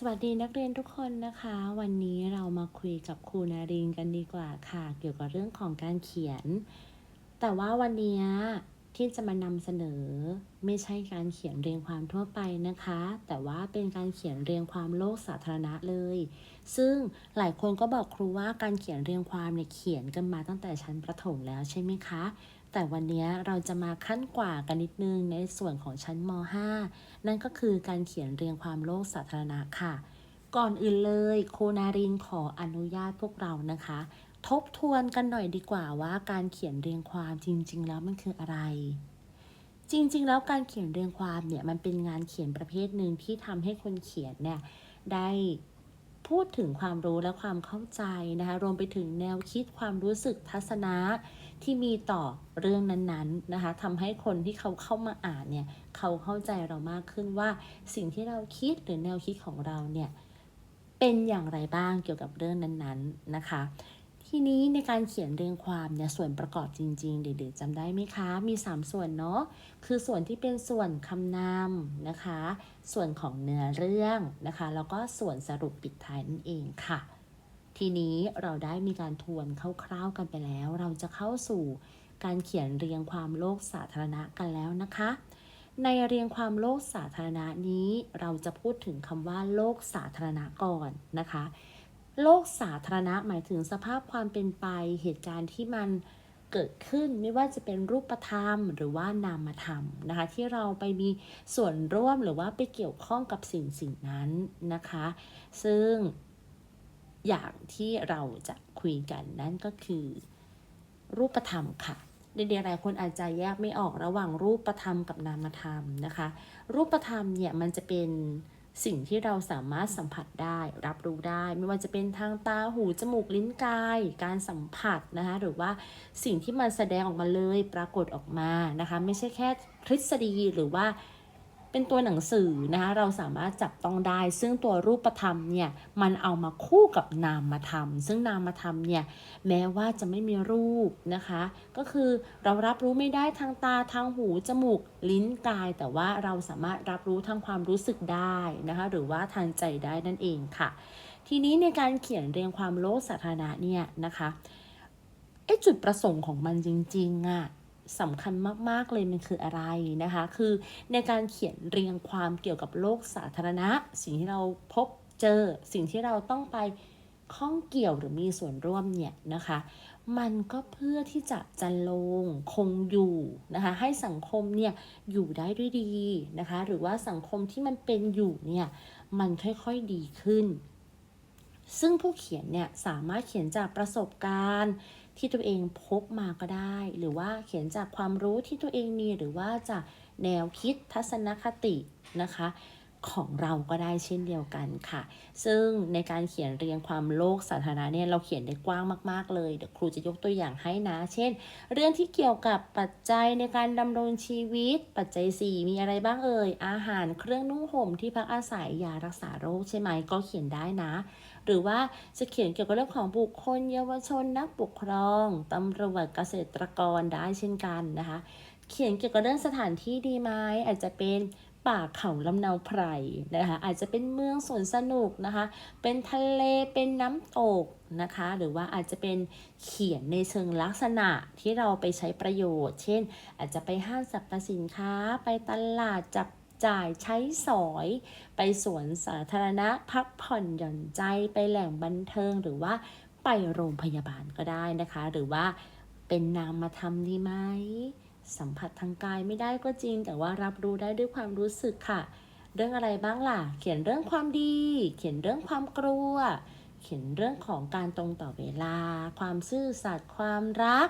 สวัสดีนักเรียนทุกคนนะคะ วันนี้เรามาคุยกับครูนารินกันดีกว่าค่ะ เกี่ยวกับเรื่องของการเขียน แต่ว่าวันนี้ ที่จะมานำเสนอ ไม่ใช่การเขียนเรียงความทั่วไปนะคะ แต่ว่าเป็นการเขียนเรียงความโลกสาธารณะเลย ซึ่งหลายคนก็บอกครูว่าการเขียนเรียงความเนี่ยเขียนกันมาตั้งแต่ชั้นประถมแล้วใช่ไหมคะ แต่วันนี้เราจะมาขั้นกว่ากันนิดนึงในส่วนของชั้นม .5 นั่นก็คือการเขียนเรียงความโลกสาธารณะค่ะ ก่อนอื่นเลย โคนารินขออนุญาตพวกเรานะคะ ทบทวนกันหน่อยดีกว่าว่าการเขียนเรียงความจริง ๆ แล้วมันคืออะไร จริง ๆ แล้วการเขียนเรียงความเนี่ยมันเป็นงานเขียนประเภทหนึ่งที่ทำให้คนเขียนเนี่ยได้พูดถึงความรู้และความเข้าใจนะคะ รวมไปถึงแนวคิดความรู้สึกทัศนะที่มีต่อเรื่องนั้นๆนะคะทำให้คนที่เขาเข้ามาอ่านเนี่ยเขาเข้าใจเรามากขึ้นว่าสิ่งที่เราคิดหรือแนวคิดของเราเนี่ยเป็นอย่างไรบ้างเกี่ยวกับเรื่องนั้นๆนะคะ ทีนี้ในการเขียนเรียงความเนี่ยส่วนประกอบจริงๆ เด็กๆจำได้ไหมคะ มี 3 ส่วนเนาะคือส่วนที่เป็นส่วนคำนำนะคะ ส่วนของเนื้อเรื่องนะคะ แล้วก็ส่วนสรุปปิดท้ายนั่นเองค่ะ ทีนี้เราได้มีการทวนคร่าวๆกันไปแล้ว เราจะเข้าสู่การเขียนเรียงความโลกสาธารณะกันแล้วนะคะ ในเรียงความโลกสาธารณะนี้ เราจะพูดถึงคำว่าโลกสาธารณะก่อนนะคะ โลกสาธารณะหมายถึงสภาพความเป็นไป เหตุการณ์ที่มันเกิดขึ้นไม่ว่าจะเป็นรูปธรรมหรือว่านามธรรมนะคะที่เราไปมีส่วนร่วมหรือว่าไปเกี่ยวข้องกับสิ่งสิ่งนั้นนะคะ ซึ่งอย่างที่เราจะคุยกันนั่นก็คือ รูปธรรมค่ะเด็กหลายคนอาจจะแยกไม่ออกระหว่างรูปธรรมกับนามธรรมนะคะ รูปธรรมเนี่ยมันจะเป็น สิ่งที่เราสามารถสัมผัสได้รับรู้ได้ ไม่ว่าจะเป็นทางตาหูจมูกลิ้นกาย การสัมผัสนะคะหรือว่าสิ่งที่มันแสดงออกมาเลยปรากฏออกมานะคะ ไม่ใช่แค่ทฤษฎีหรือว่า เป็นตัวหนังสือนะคะเราสามารถจับต้องได้ ซึ่งตัวรูปธรรมเนี่ยมันเอามาคู่กับนามธรรม ซึ่งนามธรรมเนี่ยแม้ว่าจะไม่มีรูปนะคะ ก็คือเรารับรู้ไม่ได้ทางตาทางหูจมูกลิ้นกาย แต่ว่าเราสามารถรับรู้ทางความรู้สึกได้นะคะหรือว่าทางใจได้นั่นเองค่ะ ทีนี้ในการเขียนเรียงความโลกสาธารณะเนี่ยนะคะไอจุดประสงค์ของมันจริงๆอะ สำคัญมาก ๆ เลยมันคืออะไรนะคะ คือในการเขียนเรียงความเกี่ยวกับโลกสาธารณะ สิ่งที่เราพบเจอสิ่งที่เราต้องไปข้องเกี่ยวหรือมีส่วนร่วมเนี่ยนะคะ มันก็เพื่อที่จะจันลงคงอยู่นะคะ ให้สังคมเนี่ยอยู่ได้ด้วยดีนะคะ หรือว่าสังคมที่มันเป็นอยู่เนี่ยมันค่อยๆดีขึ้น ซึ่งผู้เขียนเนี่ยสามารถเขียนจากประสบการณ์ ที่ตัวเองพบมาก็ได้ หรือว่าเขียนจากความรู้ที่ตัวเองมีหรือว่าจากแนวคิดทัศนคตินะคะ ของเราก็ได้เช่นเดียวกันค่ะ ซึ่งในการเขียนเรียงความโลกสาธารณะเนี่ยเราเขียนได้กว้างมาก ๆ เลย เดี๋ยวครูจะยกตัวอย่างให้นะ เช่น เรื่องที่เกี่ยวกับปัจจัยในการดำรงชีวิต ปัจจัย 4 มีอะไรบ้างเอ่ย อาหารเครื่องนุ่งห่มที่พักอาศัยยารักษาโรคใช่ไหมก็เขียนได้นะ หรือว่าจะเขียนเกี่ยวกับเรื่องของบุคคล เยาวชนนักปกครองตำรวจเกษตรกรได้เช่นกันนะคะ เขียนเกี่ยวกับเรื่องสถานที่ดีไหมอาจจะเป็น ป่าเขาลำเนาไพรนะคะอาจจะเป็นเมืองสวนสนุกนะคะ เป็นทะเลเป็นน้ำตกนะคะ หรือว่าอาจจะเป็นเขียนในเชิงลักษณะที่เราไปใช้ประโยชน์ เช่น อาจจะไปห้างสรรพสินค้าไปตลาดจับจ่ายใช้สอยไปสวนสาธารณะพักผ่อนหย่อนใจไปแหล่งบันเทิง หรือว่าไปโรงพยาบาลก็ได้นะคะ หรือว่าเป็นนามธรรมดีไหม สัมผัสทางกายไม่ได้ก็จริง แต่ว่ารับรู้ได้ด้วยความรู้สึกค่ะ เรื่องอะไรบ้างล่ะ เขียนเรื่องความดี เขียนเรื่องความกลัว เขียนเรื่องของการตรงต่อเวลา ความซื่อสัตย์ความรัก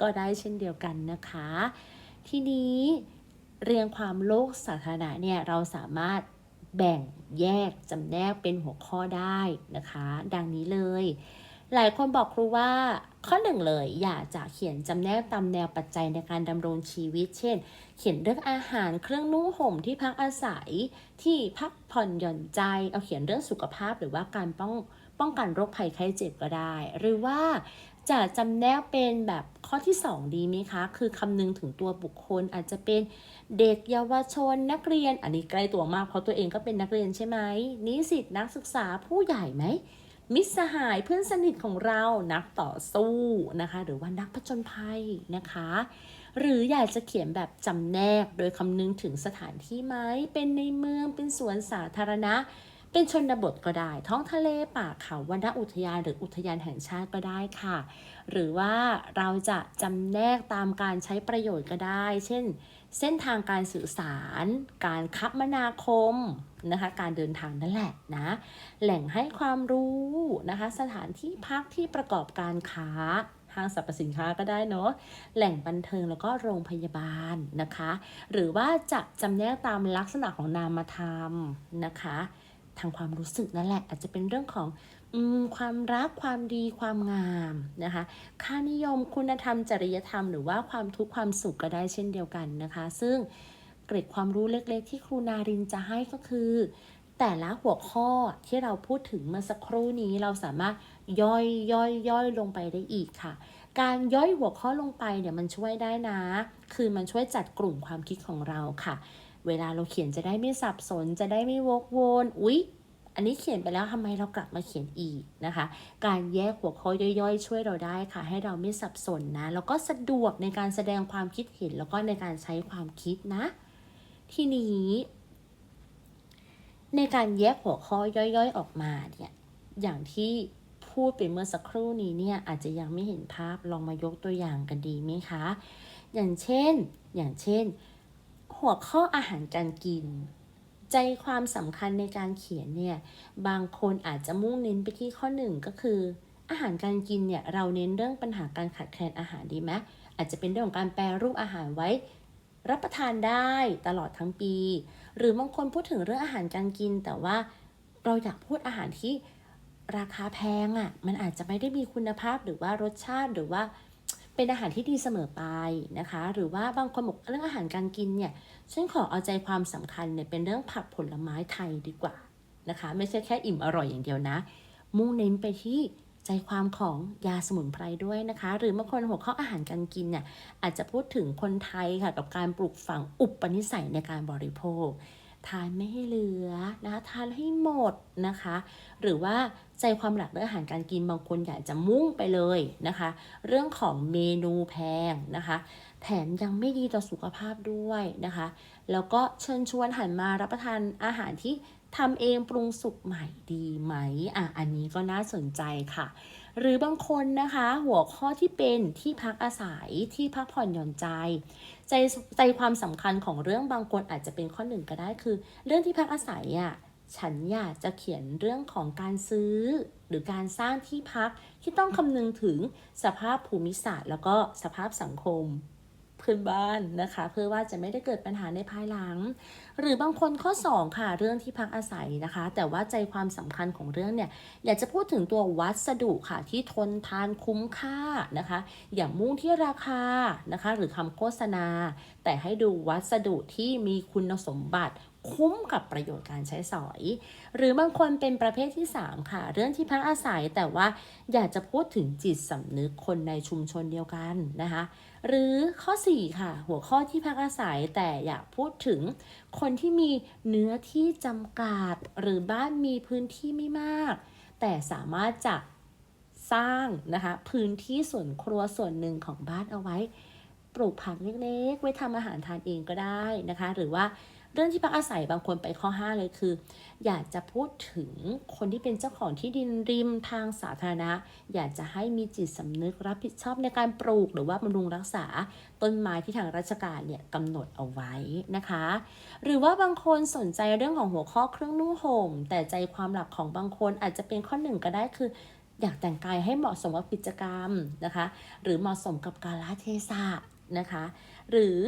ก็ได้เช่นเดียวกันนะคะ ทีนี้เรียงความโลกสาธารณะเนี่ยเราสามารถแบ่งแยกจำแนกเป็นหัวข้อได้นะคะ ดังนี้เลย หลายคนบอกครูว่าข้อหนึ่งเลยอยากจะเขียนจำแนกตามแนวปัจจัยในการดำรงชีวิต เช่น เขียนเรื่องอาหารเครื่องนุ่งห่มที่พักอาศัยที่พักผ่อนหย่อนใจ เอาเขียนเรื่องสุขภาพหรือว่าการป้องป้องกันโรคภัยไข้เจ็บก็ได้ หรือว่าจะจำแนกเป็นแบบข้อที่ 2 ดีไหมคะ คือคำนึงถึงตัวบุคคลอาจจะเป็นเด็กเยาวชนนักเรียน อันนี้ใกล้ตัวมากเพราะตัวเองก็เป็นนักเรียนใช่ไหมนิสิตนักศึกษาผู้ใหญ่ไหม มิตรสหายเพื่อนสนิทของเรานักต่อสู้นะคะ หรือว่านักผจญภัยนะคะ หรืออยากจะเขียนแบบจำแนกโดยคำนึงถึงสถานที่ไหมเป็นในเมืองเป็นสวนสาธารณะ เป็นชนบทก็ได้ ท้องทะเลป่าเขาวรรณอุทยานหรืออุทยานแห่งชาติก็ได้ค่ะ หรือว่าเราจะจำแนกตามการใช้ประโยชน์ก็ได้ เช่น เส้นทางการสื่อสาร การคมนาคมนะคะการเดินทางนั่นแหละนะแหล่งให้ความรู้นะคะสถานที่พักที่ประกอบการค้าห้างสรรพสินค้าก็ได้เนาะแหล่งบันเทิงแล้วก็โรงพยาบาลนะคะ หรือว่าจะจำแนกตามลักษณะของนามธรรมนะคะ ทางความรู้สึกนั่นแหละ อาจจะเป็นเรื่องของ ความรักความดีความงามนะคะ ค่านิยมคุณธรรมจริยธรรมหรือว่าความทุกข์ความสุขก็ได้เช่นเดียวกันนะคะ ซึ่งเกร็ดความรู้เล็กๆ ที่ครูนารินจะให้ก็คือ แต่ละหัวข้อที่เราพูดถึงเมื่อสักครู่นี้เราสามารถย่อยย่อยย่อยลงไปได้อีกค่ะ การย่อยหัวข้อลงไปเนี่ยมันช่วยได้นะ คือมันช่วยจัดกลุ่มความคิดของเราค่ะ เวลาเราเขียนจะได้ไม่สับสนจะได้ไม่วกวนอุ๊ย อันนี้เขียนไปแล้วทำไมเรากลับมาเขียนอีกนะคะ การแยกหัวข้อย่อยๆ ช่วยเราได้ค่ะ ให้เราไม่สับสนนะ แล้วก็สะดวกในการแสดงความคิดเห็น แล้วก็ในการใช้ความคิดนะ ทีนี้ ในการแยกหัวข้อย่อยๆ ออกมาเนี่ย อย่างที่พูดไปเมื่อสักครู่นี้เนี่ยอาจจะยังไม่เห็นภาพลองมายกตัวอย่างกันดีไหมคะ อย่างเช่น อย่างเช่น หัวข้ออาหารการกิน ใจความสำคัญในการเขียนเนี่ยบางคนอาจจะมุ่งเน้นไปที่ข้อหนึ่งก็คือ อาหารการกินเนี่ยเราเน้นเรื่องปัญหาการขาดแคลนอาหารดีไหมอาจจะเป็นเรื่องของการแปรรูปอาหารไว้ รับประทานได้ตลอดทั้งปี หรือบางคนพูดถึงเรื่องอาหารการกิน แต่ว่าเราอยากพูดอาหารที่ราคาแพงอะ่ะมันอาจจะไม่ได้มีคุณภาพหรือว่ารสชาติหรือว่า เป็นอาหารที่ดีเสมอไปนะคะ หรือว่าบางคนบอกเรื่องอาหารการกินเนี่ยฉันขอเอาใจความสำคัญเนี่ยเป็นเรื่องผักผลไม้ไทยดีกว่านะคะ ไม่ใช่แค่อิ่มอร่อยอย่างเดียวนะ มุ่งเน้นไปที่ใจความของยาสมุนไพรด้วยนะคะ หรือบางคนหัวข้ออาหารการกินเนี่ยอาจจะพูดถึงคนไทยค่ะกับการปลูกฝังอุปนิสัยในการบริโภค ทานไม่ให้เหลือนะคะทานให้หมดนะคะ หรือว่าใจความหลักเรื่องอาหารการกินบางคนอยากจะมุ่งไปเลยนะคะ เรื่องของเมนูแพงนะคะ แถมยังไม่ดีต่อสุขภาพด้วยนะคะ แล้วก็เชิญชวนหันมารับประทานอาหารที่ทำเองปรุงสุกใหม่ดีไหมอะอันนี้ก็น่าสนใจค่ะ หรือบางคนนะคะ หัวข้อที่เป็นที่พักอาศัยที่พักผ่อนหย่อนใจ ใจใจความสำคัญของเรื่องบางคนอาจจะเป็นข้อหนึ่งก็ได้คือ เรื่องที่พักอาศัยอะฉันอยากจะเขียนเรื่องของการซื้อ หรือการสร้างที่พักที่ต้องคำนึงถึงสภาพภูมิศาสตร์ แล้วก็สภาพสังคม พื้นบ้านนะคะ เพื่อว่าจะไม่ได้เกิดปัญหาในภายหลัง หรือบางคนข้อ 2 ค่ะ เรื่องที่พักอาศัยนะคะ แต่ว่าใจความสำคัญของเรื่องเนี่ย อยากจะพูดถึงตัววัสดุค่ะ ที่ทนทานคุ้มค่านะคะ อย่างมุ่งที่ราคานะคะ หรือคำโฆษณา แต่ให้ดูวัสดุที่มีคุณสมบัติ คุ้มกับประโยชน์การใช้สอย หรือบางคนเป็นประเภทที่ 3 ค่ะ เรื่องที่พักอาศัยแต่ว่าอยากจะพูดถึงจิตสำนึกคนในชุมชนเดียวกันนะคะ หรือข้อ 4 ค่ะ หัวข้อที่พักอาศัยแต่อยากพูดถึงคนที่มีเนื้อที่จำกัดหรือบ้านมีพื้นที่ไม่มาก แต่สามารถจะสร้างนะคะพื้นที่ส่วนครัวส่วนหนึ่งของบ้านเอาไว้ ปลูกผักเล็กๆ ไว้ทำอาหารทานเองก็ได้นะคะ หรือว่า เรื่องที่พักอาศัยบางคนไปข้อ 5 เลยคือ อยากจะพูดถึงคนที่เป็นเจ้าของที่ดินริมทางสาธารณะ อยากจะให้มีจิตสำนึกรับผิดชอบในการปลูก หรือว่าบำรุงรักษาต้นไม้ที่ทางราชการเนี่ยกำหนดเอาไว้นะคะ หรือว่าบางคนสนใจเรื่องของหัวข้อเครื่องนุ่งห่มแต่ใจความหลักของบางคนอาจจะเป็นข้อหนึ่งก็ได้คืออยากแต่งกายให้เหมาะสมกับกิจกรรมนะคะ หรือเหมาะสมกับกาลเทศะนะคะ หรือ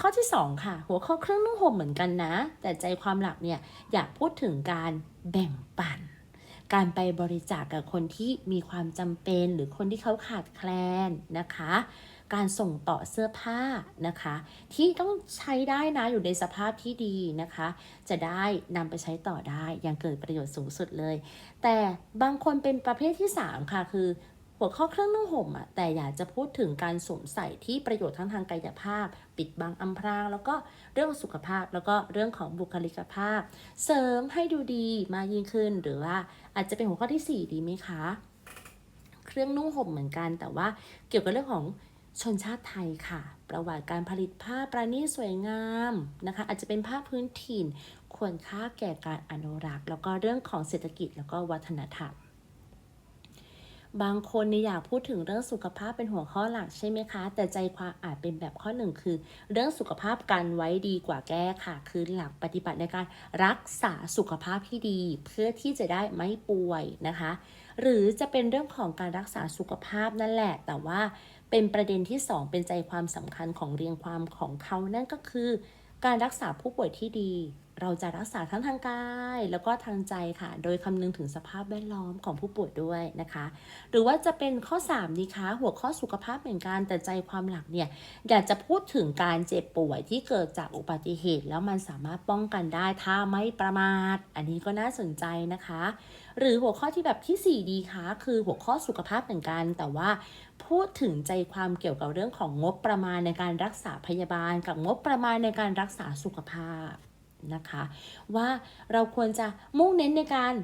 ข้อที่ 2 ค่ะ หัวข้อเครื่องนุ่งห่มเหมือนกันนะ แต่ใจความหลักเนี่ยอยากพูดถึงการแบ่งปัน การไปบริจาคกกับคนที่มีความจำเป็นหรือคนที่เขาขาดแคลนนะคะ การส่งต่อเสื้อผ้านะคะ ที่ต้องใช้ได้นะอยู่ในสภาพที่ดีนะคะ จะได้นำไปใช้ต่อได้อยังเกิดประโยชน์สูงสุดเลย แต่บางคนเป็นประเภทที่ 3 ค่ะคือ หัวข้อเครื่องนุ่งห่มอะแต่อยากจะพูดถึงการสวมใส่ที่ประโยชน์ทั้งทางกายภาพ ปิดบังอำพราง แล้วก็เรื่องสุขภาพ แล้วก็เรื่องของบุคลิกภาพ เสริมให้ดูดีมากยิ่งขึ้น หรือว่าอาจจะเป็นหัวข้อที่ 4 ดีไหมคะ เครื่องนุ่งห่มเหมือนกัน แต่ว่าเกี่ยวกับเรื่องของชนชาติไทยค่ะ ประวัติการผลิตผ้าประณีตสวยงามนะคะ อาจจะเป็นผ้าพื้นถิ่น ควรค่าแก่การอนุรักษ์ แล้วก็เรื่องของเศรษฐกิจแล้วก็วัฒนธรรม บางคนเนี่ยอยากพูดถึงเรื่องสุขภาพเป็นหัวข้อหลักใช่ไหมคะ แต่ใจความอาจเป็นแบบข้อหนึ่งคือ เรื่องสุขภาพกันไว้ดีกว่าแก้ค่ะ คือหลักปฏิบัติในการรักษาสุขภาพที่ดี เพื่อที่จะได้ไม่ป่วยนะคะ หรือจะเป็นเรื่องของการรักษาสุขภาพนั่นแหละ แต่ว่าเป็นประเด็นที่ 2 เป็นใจความสำคัญของเรียงความของเขานั่นก็คือ การรักษาผู้ป่วยที่ดี เราจะรักษาทั้งทางกาย แล้วก็ทางใจค่ะ โดยคำนึงถึงสภาพแวดล้อมของผู้ป่วยด้วยนะคะ หรือว่าจะเป็นข้อ3ดีคะหัวข้อสุขภาพเหมือนกันแต่ใจความหลักเนี่ยอยากจะพูดถึงการเจ็บป่วยที่เกิดจากอุบัติเหตุ แล้วมันสามารถป้องกันได้ถ้าไม่ประมาท อันนี้ก็น่าสนใจนะคะ หรือหัวข้อที่แบบทีสี่4 ดีคะคือหัวข้อสุขภาพเหมือนกัน แต่ว่าพูดถึงใจความเกี่ยวกับเรื่องของงบประมาณในการรักษาพยาบาล กับงบประมาณในการรักษาสุขภาพ นะคะ ว่าเราควรจะมุ่งเน้นในการ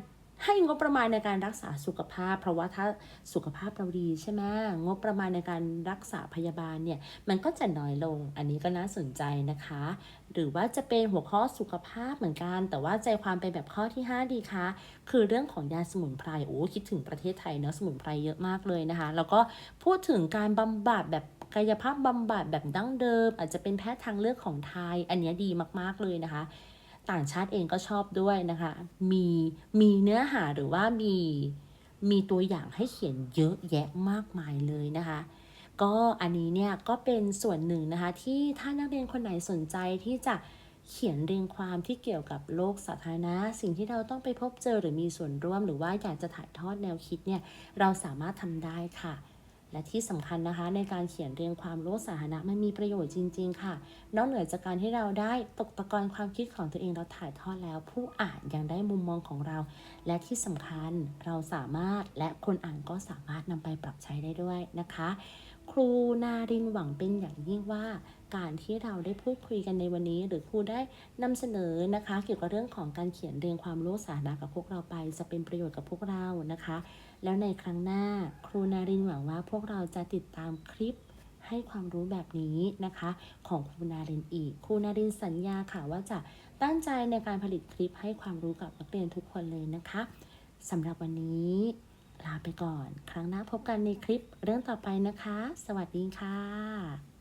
ให้งบประมาณในการรักษาสุขภาพ เพราะว่าถ้าสุขภาพเราดีใช่ไหมงบประมาณในการรักษาพยาบาลเนี่ยมันก็จะน้อยลง อันนี้ก็น่าสนใจนะคะ หรือว่าจะเป็นหัวข้อสุขภาพเหมือนกัน แต่ว่าใจความเป็นแบบข้อที่ 5 ดีคะคือเรื่องของยาสมุนไพรโอ้คิดถึงประเทศไทยเนาะสมุนไพรเยอะมากเลยนะคะ แล้วก็พูดถึงการบำบัดแบบกายภาพบำบัดแบบดั้งเดิม อาจจะเป็นแพทย์ทางเลือกของไทย อันนี้ดีมากๆเลยนะคะ ต่างชาติเองก็ชอบด้วยนะคะ มีมีเนื้อหาหรือว่ามีมีตัวอย่างให้เขียนเยอะแยะมากมายเลยนะคะ ก็อันนี้เนี่ยก็เป็นส่วนหนึ่งนะคะ ที่ถ้านักเรียนคนไหนสนใจที่จะเขียนเรียงความที่เกี่ยวกับโลกสาธารณะ สิ่งที่เราต้องไปพบเจอหรือมีส่วนร่วม หรือว่าอยากจะถ่ายทอดแนวคิดเนี่ยเราสามารถทำได้ค่ะ และที่สำคัญนะคะในการเขียนเรียงความโลกสาธารณะมันมีประโยชน์จริง ๆ ค่ะ นอกเหนือจากการที่เราได้ตกตะกอนความคิดของตัวเองเราถ่ายทอดแล้ว ผู้อ่านยังได้มุมมองของเรา และที่สำคัญเราสามารถและคนอ่านก็สามารถนำไปปรับใช้ได้ด้วยนะคะ ครูนารินหวังเป็นอย่างยิ่งว่า การที่เราได้พูดคุยกันในวันนี้ หรือครูได้นำเสนอนะคะ เกี่ยวกับเรื่องของการเขียนเรียงความรู้สาธาระกับพวกเราไป จะเป็นประโยชน์กับพวกเรานะคะ แล้วในครั้งหน้าครูนารินหวังว่าพวกเราจะติดตามคลิปให้ความรู้แบบนี้นะคะ ของครูนารินอีกครูนารินสัญญาค่ะว่าจะตั้งใจในการผลิตคลิปให้ความรู้กับนักเรียนทุกคนเลยนะคะสำหรับวันนี้ลาไปก่อน ครั้งหน้าพบกันในคลิปเรื่องต่อไปนะคะ สวัสดีค่ะ